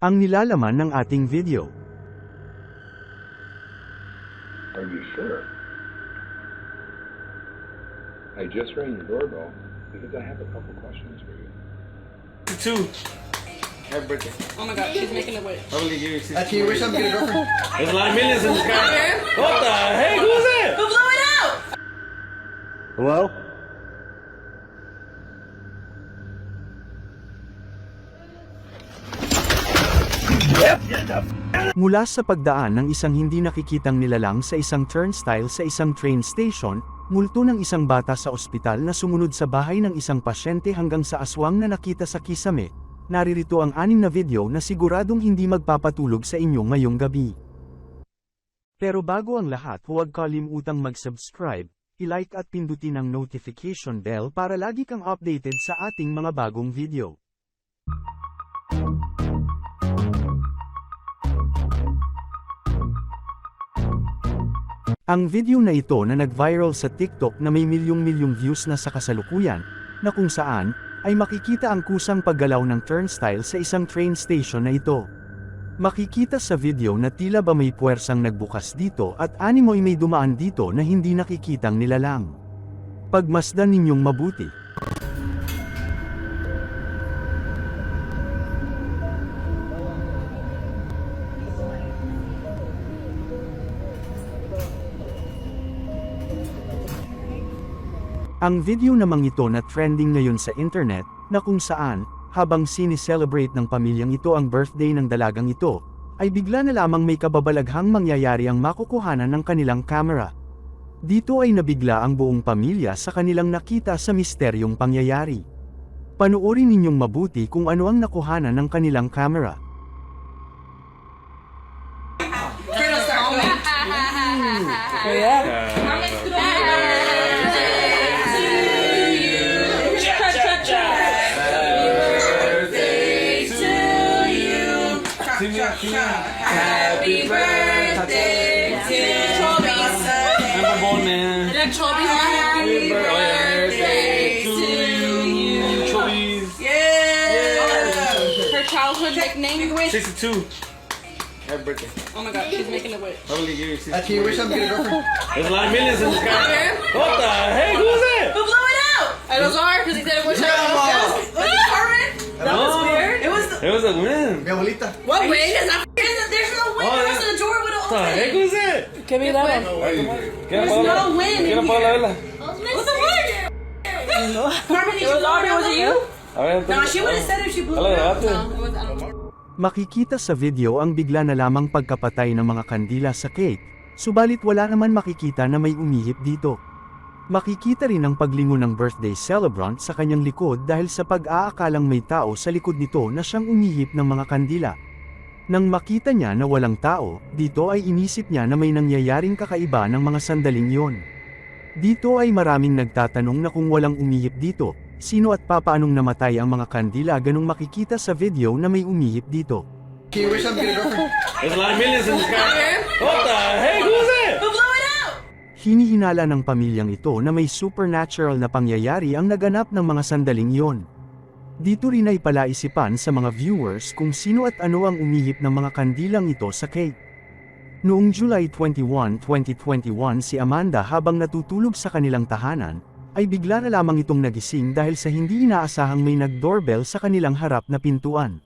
Ang nilalaman ng ating video. Are you sure? I just rang your doorbell because I have a couple questions for you. Two. Happy birthday. Oh my god, she's making it wait. Probably give you six. Can you wish I'm get a girlfriend? There's a lot of millions in this guy. What the heck? Who's that? Who blew it out? Hello? Mula sa pagdaan ng isang hindi nakikitang nilalang sa isang turnstile sa isang train station, multo ng isang bata sa ospital na sumunod sa bahay ng isang pasyente hanggang sa aswang na nakita sa kisame, naririto ang anim na video na siguradong hindi magpapatulog sa inyo ngayong gabi. Pero bago ang lahat huwag kalimutang mag-subscribe, i-like at pindutin ang notification bell para lagi kang updated sa ating mga bagong video. Ang video na ito na nag-viral sa TikTok na may milyong-milyong views na sa kasalukuyan, na kung saan, ay makikita ang kusang paggalaw ng turnstile sa isang train station na ito. Makikita sa video na tila ba may puwersang nagbukas dito at animoy may dumaan dito na hindi nakikitang nilalang. Pagmasdan ninyong mabuti. Ang video namang ito na trending ngayon sa internet, na kung saan, habang sinicelebrate ng pamilyang ito ang birthday ng dalagang ito, ay bigla na lamang may kababalaghang mangyayari ang makukuhanan ng kanilang camera. Dito ay nabigla ang buong pamilya sa kanilang nakita sa misteryong pangyayari. Panuorin ninyong mabuti kung ano ang nakuhanan ng kanilang camera. Colonel Stone. Happy birthday to Chobis. Number one, man. Then Chobis. Happy birthday to you. Chubbies. Her childhood nickname. was 62. Happy birthday. Oh my god, she's making it wait. Probably give you six. Uh, can you wish I'm get a girlfriend? There's a lot of millions in this guy. What the heck? Who's that? Who blew it out? It was ours because he said it was Was It was. It was a win. Mi abuelita. What that? There's no wing. Oh, The yeah. rest of the door would have What the heck? opened. Who's that? Give me that one. ¿Quién There's no win ¿Quién in here. What's the word? Carmen, did you blow it out? Was it you? No, she would have said if she blew it out. date. No, it was, I don't know. Makikita sa video ang bigla na lamang pagkapatay ng mga kandila sa cake, subalit wala naman makikita na may umihip dito. Makikita rin ang paglingon ng birthday celebrant sa kanyang likod dahil sa pag-aakalang may tao sa likod nito na siyang umihip ng mga kandila. Nang makita niya na walang tao, dito ay inisip niya na may nangyayaring kakaiba ng mga sandaling yon. Dito ay maraming nagtatanong na kung walang umihip dito, sino at papaanong namatay ang mga kandila ganong makikita sa video na may umihip dito. Can you wish I'm get a girlfriend? There's a lot of millions in this guy. What the heck? Who's that? Who blew it out? Hinihinala ng pamilyang ito na may supernatural na pangyayari ang naganap ng mga sandaling yon. Dito rin ay palaisipan sa mga viewers kung sino at ano ang umihip ng mga kandilang ito sa cake. Noong July 21, 2021 si Amanda habang natutulog sa kanilang tahanan, ay bigla na lamang itong nagising dahil sa hindi inaasahang may nag-doorbell sa kanilang harap na pintuan.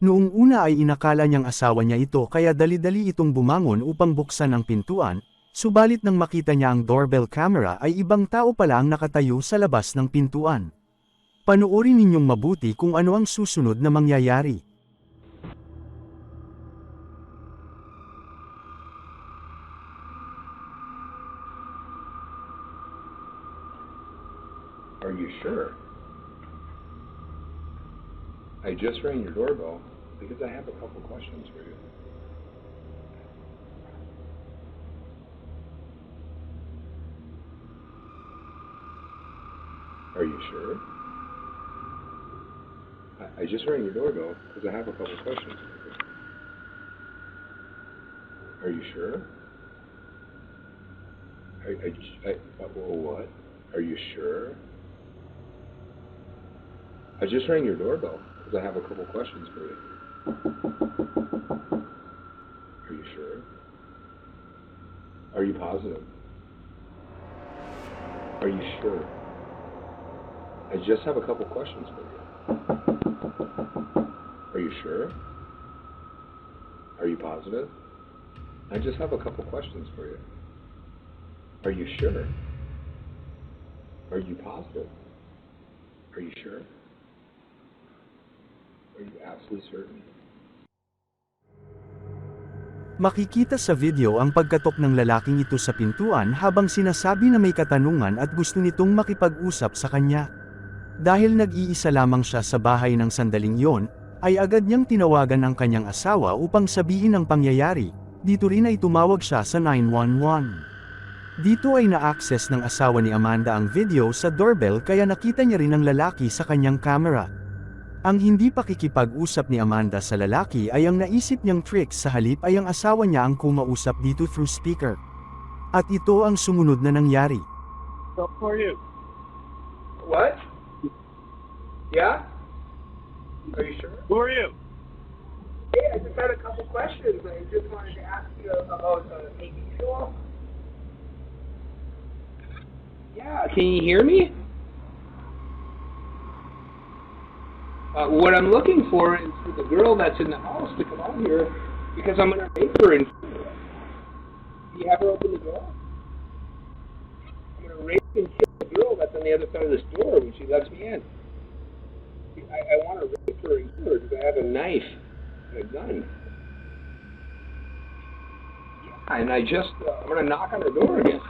Noong una ay inakala niyang asawa niya ito kaya dali-dali itong bumangon upang buksan ang pintuan, subalit nang makita niya ang doorbell camera ay ibang tao pala ang nakatayo sa labas ng pintuan. Panoorin ninyong mabuti kung ano ang susunod na mangyayari. Are you sure? I just rang your doorbell because I have a couple questions for you. Are you sure? I, I just rang your doorbell because I have a couple questions. Are you sure? I, I, I, uh, what? Are you sure? I just rang your doorbell because I have a couple questions for you. Are you sure? Are you positive? Are you sure? I just have a couple questions for you. Are you sure? Are you positive? I just have a couple questions for you. Are you sure? Are you positive? Are you sure? Are you absolutely certain? Makikita sa video ang pagkatok ng lalaking ito sa pintuan habang sinasabi na may katanungan at gusto nitong makipag-usap sa kanya. Dahil nag-iisa lamang siya sa bahay ng sandaling yon, ay agad niyang tinawagan ang kanyang asawa upang sabihin ang pangyayari. Dito rin ay tumawag siya sa 911. Dito ay na-access ng asawa ni Amanda ang video sa doorbell kaya nakita niya rin ang lalaki sa kanyang camera. Ang hindi pakikipag-usap ni Amanda sa lalaki ay ang naisip niyang trick sa halip ay ang asawa niya ang kumausap dito through speaker. At ito ang sumunod na nangyari. How are you? What? Yeah? Are you sure? Who are you? Hey, I just had a couple questions. I just wanted to ask you about uh, making sure. Yeah, can you hear me? Uh, what I'm looking for is for the girl that's in the house to come out here because I'm going to rape her. And do you have her open the door? I'm going to rape and kill the girl that's on the other side of this door when she lets me in. I, I want to rape her and kill because I have a knife and a gun. Yeah, and I just, uh, I'm going to knock on her door again.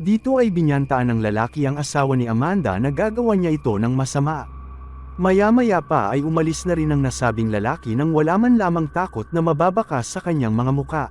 Dito ay binyantaan ng lalaki ang asawa ni Amanda na gagawa niya ito ng masama. Maya-maya pa ay umalis na rin ang nasabing lalaki nang wala man lamang takot na mababakas sa kanyang mga muka.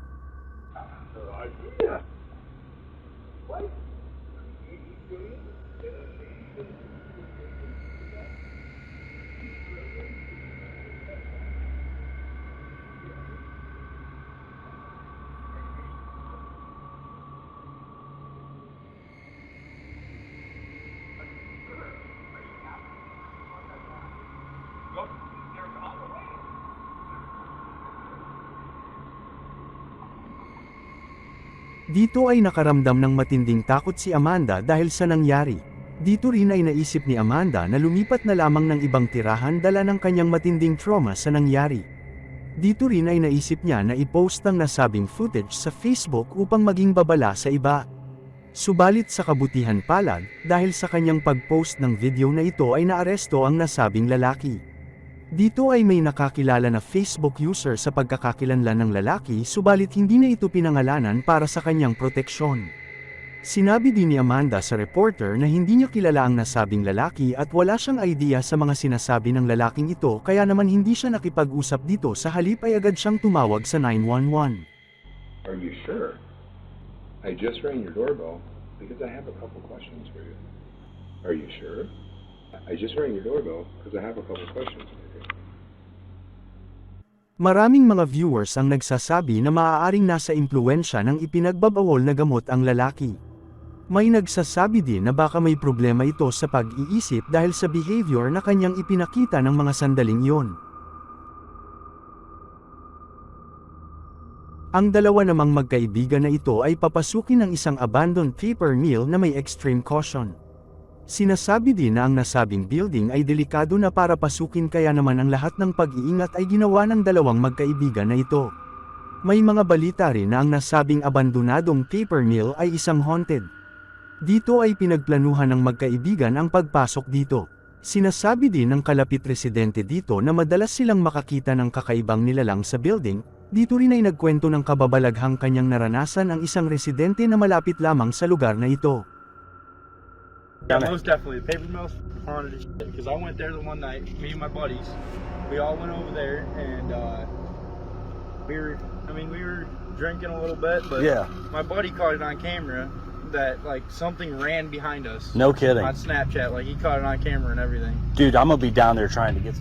Dito ay nakaramdam ng matinding takot si Amanda dahil sa nangyari. Dito rin ay naisip ni Amanda na lumipat na lamang ng ibang tirahan dala ng kanyang matinding trauma sa nangyari. Dito rin ay naisip niya na i-post ang nasabing footage sa Facebook upang maging babala sa iba. Subalit sa kabutihan palad, dahil sa kanyang pag-post ng video na ito ay naaresto ang nasabing lalaki. Dito ay may nakakilala na Facebook user sa pagkakakilanlan ng lalaki subalit hindi na ito pinangalanan para sa kanyang proteksyon. Sinabi din ni Amanda sa reporter na hindi niya kilala ang nasabing lalaki at wala siyang idea sa mga sinasabi ng lalaking ito kaya naman hindi siya nakipag-usap dito sa halip ay agad siyang tumawag sa 911. Are you sure? I just rang your doorbell because I have a couple questions for you. Are you sure? I just rang your doorbell because I have a couple questions for you. Maraming mga viewers ang nagsasabi na maaaring nasa impluensya ng ipinagbabawol na gamot ang lalaki. May nagsasabi din na baka may problema ito sa pag-iisip dahil sa behavior na kanyang ipinakita ng mga sandaling iyon. Ang dalawa namang magkaibigan na ito ay papasukin ng isang abandoned paper mill na may extreme caution. Sinasabi din na ang nasabing building ay delikado na para pasukin kaya naman ang lahat ng pag-iingat ay ginawa ng dalawang magkaibigan na ito. May mga balita rin na ang nasabing abandonadong paper mill ay isang haunted. Dito ay pinagplanuhan ng magkaibigan ang pagpasok dito. Sinasabi din ng kalapit residente dito na madalas silang makakita ng kakaibang nilalang sa building, dito rin ay nagkwento ng kababalaghang kanyang naranasan ang isang residente na malapit lamang sa lugar na ito. Yeah, most definitely. The paper mill's haunted as shit. Because I went there the one night, me and my buddies. We all went over there and uh, we were, I mean, we were drinking a little bit, but Yeah. my buddy caught it on camera that like something ran behind us No kidding. on Snapchat. Like he caught it on camera and everything. Dude, I'm gonna be down there trying to get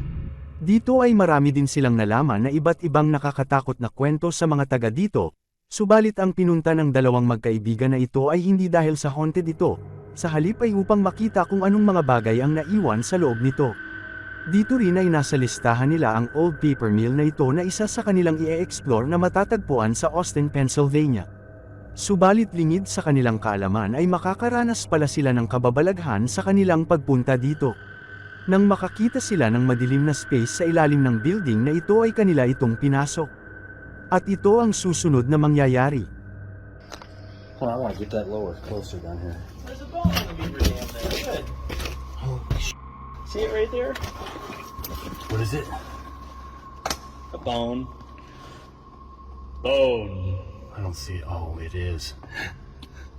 Dito ay marami din silang nalaman na iba't ibang nakakatakot na kwento sa mga taga dito, subalit ang pinunta ng dalawang magkaibigan na ito ay hindi dahil sa haunted ito, sa halip ay upang makita kung anong mga bagay ang naiwan sa loob nito. Dito rin ay nasa listahan nila ang Old Paper Mill na ito na isa sa kanilang i-explore na matatagpuan sa Austin, Pennsylvania. Subalit lingid sa kanilang kaalaman ay makakaranas pala sila ng kababalaghan sa kanilang pagpunta dito. Nang makakita sila ng madilim na space sa ilalim ng building na ito ay kanila itong pinasok. At ito ang susunod na mangyayari. On, I want to get that lower, closer down here. Good. Holy sh! See it right there? What is it? A bone. Bone. I don't see. Oh, it is.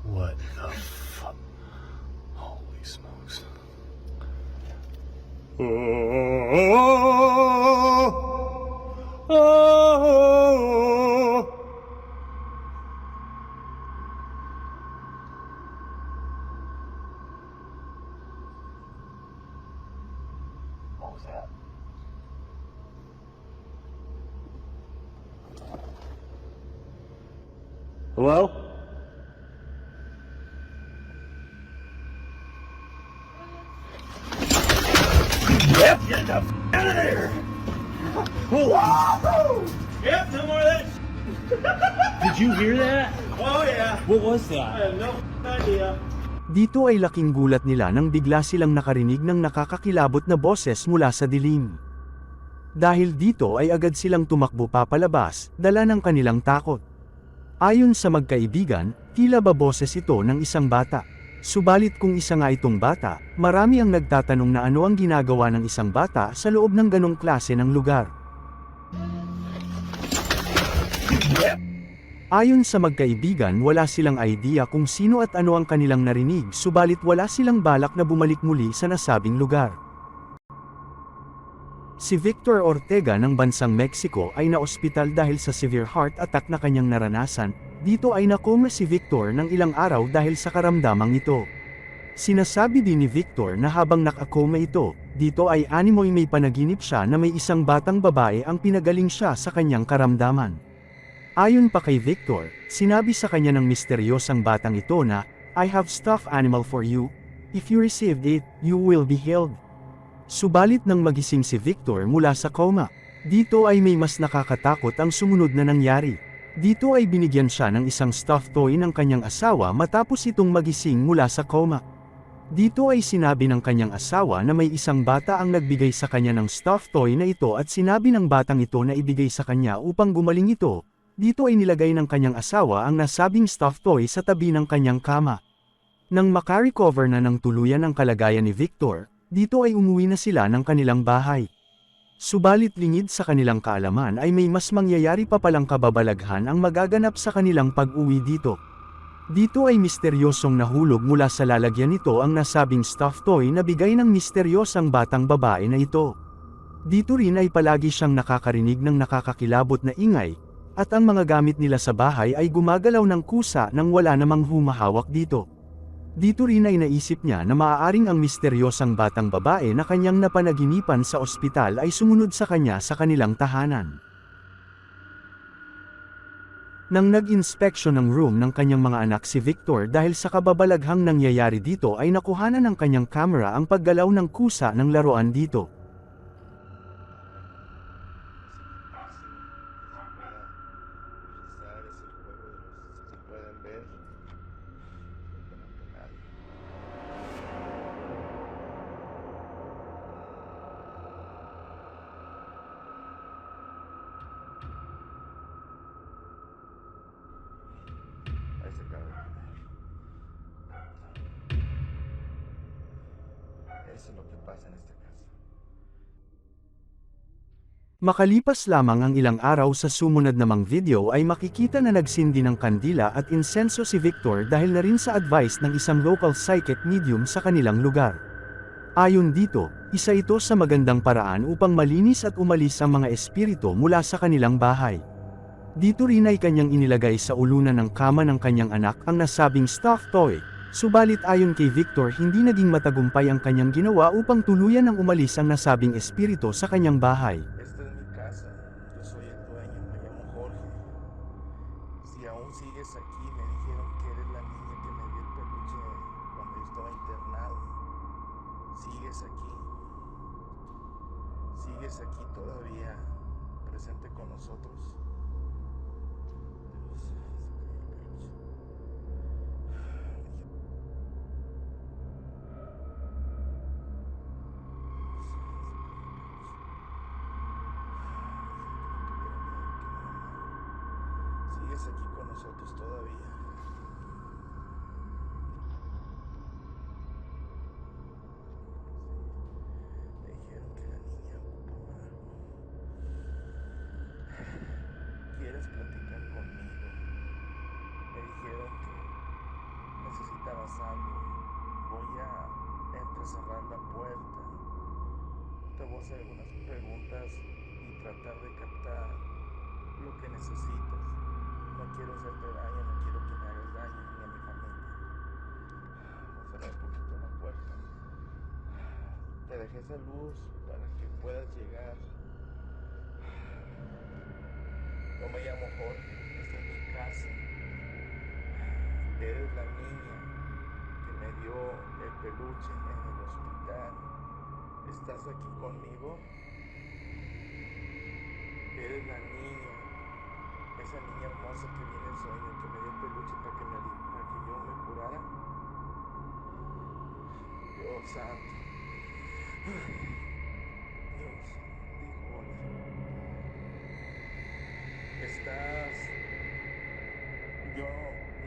What the fuck? Holy smokes! What yeah. Have no. Dito ay laking gulat nila nang bigla silang nakarinig ng nakakakilabot na boses mula sa dilim. Dahil dito ay agad silang tumakbo papalabas, dala ng kanilang takot. Ayon sa magkaibigan, tila ba boses ito ng isang bata. Subalit kung isa nga itong bata, marami ang nagtatanong na ano ang ginagawa ng isang bata sa loob ng ganong klase ng lugar. Ayon sa magkaibigan wala silang idea kung sino at ano ang kanilang narinig subalit wala silang balak na bumalik muli sa nasabing lugar. Si Victor Ortega ng bansang Mexico ay naospital dahil sa severe heart attack na kanyang naranasan, dito ay nakoma si Victor ng ilang araw dahil sa karamdamang ito. Sinasabi din ni Victor na habang nakakoma ito, dito ay animoy may panaginip siya na may isang batang babae ang pinagaling siya sa kanyang karamdaman. Ayon pa kay Victor, sinabi sa kanya ng misteryosang batang ito na, I have stuffed animal for you. If you received it, you will be healed. Subalit nang magising si Victor mula sa coma, dito ay may mas nakakatakot ang sumunod na nangyari. Dito ay binigyan siya ng isang stuffed toy ng kanyang asawa matapos itong magising mula sa coma. Dito ay sinabi ng kanyang asawa na may isang bata ang nagbigay sa kanya ng stuffed toy na ito at sinabi ng batang ito na ibigay sa kanya upang gumaling ito. Dito ay nilagay ng kanyang asawa ang nasabing stuffed toy sa tabi ng kanyang kama. Nang makarecover na ng tuluyan ang kalagayan ni Victor, dito ay umuwi na sila ng kanilang bahay. Subalit lingid sa kanilang kaalaman ay may mas mangyayari pa palang kababalaghan ang magaganap sa kanilang pag-uwi dito. Dito ay misteryosong nahulog mula sa lalagyan nito ang nasabing stuffed toy na bigay ng misteryosang batang babae na ito. Dito rin ay palagi siyang nakakarinig ng nakakakilabot na ingay, at ang mga gamit nila sa bahay ay gumagalaw ng kusa nang wala namang humahawak dito. Dito rin ay naisip niya na maaaring ang misteryosang batang babae na kanyang napanaginipan sa ospital ay sumunod sa kanya sa kanilang tahanan. Nang nag-inspeksyon ng room ng kanyang mga anak si Victor dahil sa kababalaghang nangyayari dito ay nakuhanan ng kanyang kamera ang paggalaw ng kusa ng laruan dito. Eso es lo que pasa en esta casa. Makalipas lamang ang ilang araw sa sumunod namang video ay makikita na nagsindi ng kandila at insenso si Victor dahil na rin sa advice ng isang local psychic medium sa kanilang lugar. Ayon dito, isa ito sa magandang paraan upang malinis at umalis ang mga espiritu mula sa kanilang bahay. Dito rin ay kanyang inilagay sa ulunan ng kama ng kanyang anak ang nasabing stuffed toy, Subalit ayon kay Victor hindi naging matagumpay ang kanyang ginawa upang tuluyan ang umalis ang nasabing espiritu sa kanyang bahay. sigues aquí todavía presente con nosotros. Todavía. Me dijeron que la niña ocupaba algo. ¿Quieres platicar conmigo? Me dijeron que necesitabas algo. Voy a entrecerrar la puerta. Te voy a hacer algunas preguntas y tratar de captar lo que necesitas. No quiero hacerte daño, no quiero que me hagas daño ni a mi familia. Voy a cerrar un poquito la puerta. Te dejé esa luz para que puedas llegar. Yo me llamo Jorge, esta es mi casa. Eres la niña que me dio el peluche en el hospital. ¿Estás aquí conmigo? Eres la niña, esa niña hermosa que viene en sueño, que me dio el peluche para que, me, para que yo me curara. Dios santo. Dios, dijo Estás. Yo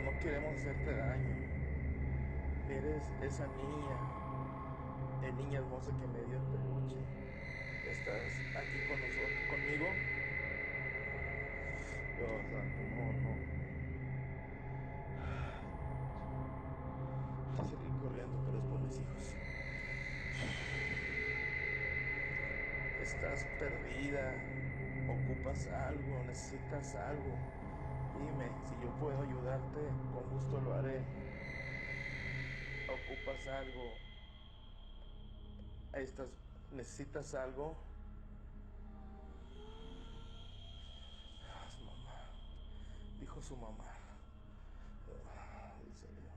no queremos hacerte daño. Eres esa niña, la niña hermosa que me dio el peluche. Estás aquí con nosotros, conmigo. Dios no, no. Voy a seguir corriendo, pero es por mis hijos. Estás perdida, ocupas algo, necesitas algo. Dime, si yo puedo ayudarte, con gusto lo haré. Ocupas algo. Estás, necesitas algo. Su mamá. En serio.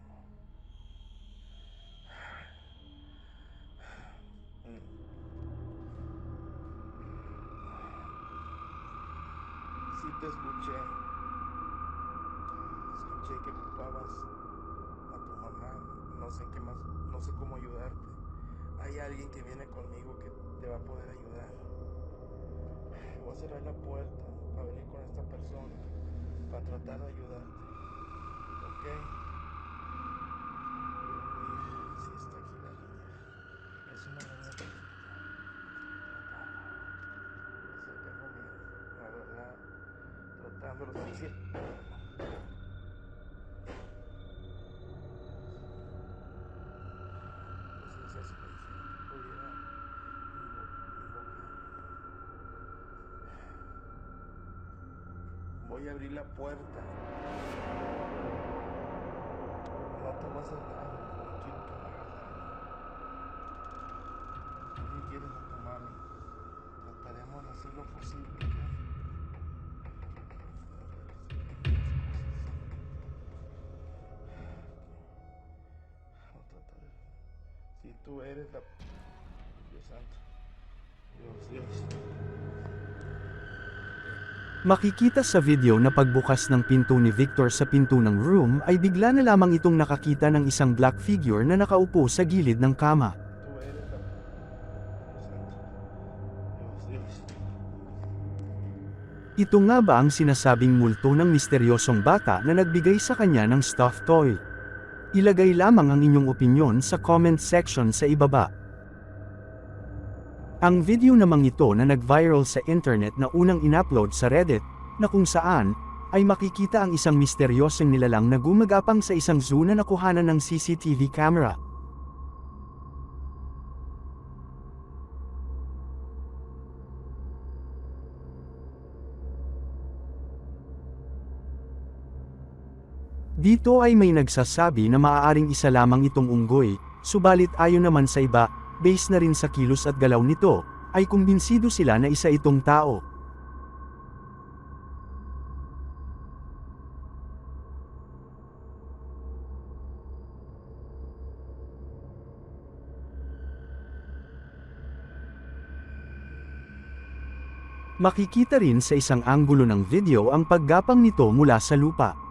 Sí te escuché. Escuché que ocupabas a tu mamá. No sé qué más, no sé cómo ayudarte. Hay alguien que viene conmigo que te va a poder ayudar. Voy a cerrar la puerta para venir con esta persona para tratar de ayudarte. ¿Ok? Voy a abrir la puerta. No te voy a no quiero que me hagas daño. ¿Tú qué quieres a tu mami? Trataremos de hacer lo posible. Si tú eres la... Dios santo. Dios, Dios. Makikita sa video na pagbukas ng pinto ni Victor sa pinto ng room ay bigla na lamang itong nakakita ng isang black figure na nakaupo sa gilid ng kama. Ito nga ba ang sinasabing multo ng misteryosong bata na nagbigay sa kanya ng stuffed toy? Ilagay lamang ang inyong opinyon sa comment section sa ibaba. Ang video namang ito na nag-viral sa internet na unang inupload sa Reddit, na kung saan, ay makikita ang isang misteryosong nilalang na gumagapang sa isang zoo na nakuhanan ng CCTV camera. Dito ay may nagsasabi na maaaring isa lamang itong unggoy, subalit ayon naman sa iba, base na rin sa kilos at galaw nito, ay kumbinsido sila na isa itong tao. Makikita rin sa isang anggulo ng video ang paggapang nito mula sa lupa.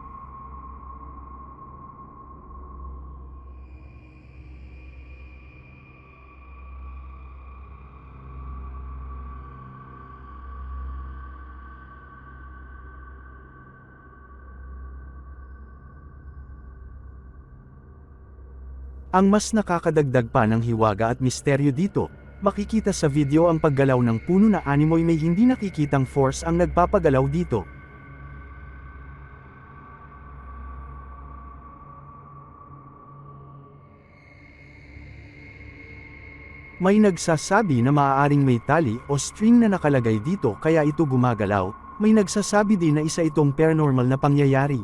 Ang mas nakakadagdag pa ng hiwaga at misteryo dito, makikita sa video ang paggalaw ng puno na animoy may hindi nakikitang force ang nagpapagalaw dito. May nagsasabi na maaaring may tali o string na nakalagay dito kaya ito gumagalaw, may nagsasabi din na isa itong paranormal na pangyayari.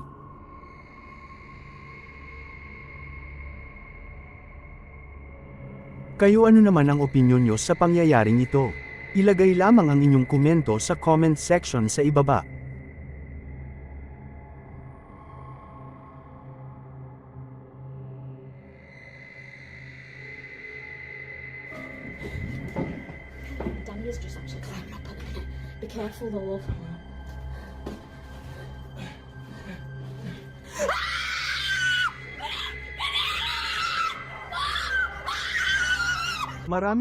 Kayo ano naman ang opinyon nyo sa pangyayaring ito? Ilagay lamang ang inyong komento sa comment section sa ibaba.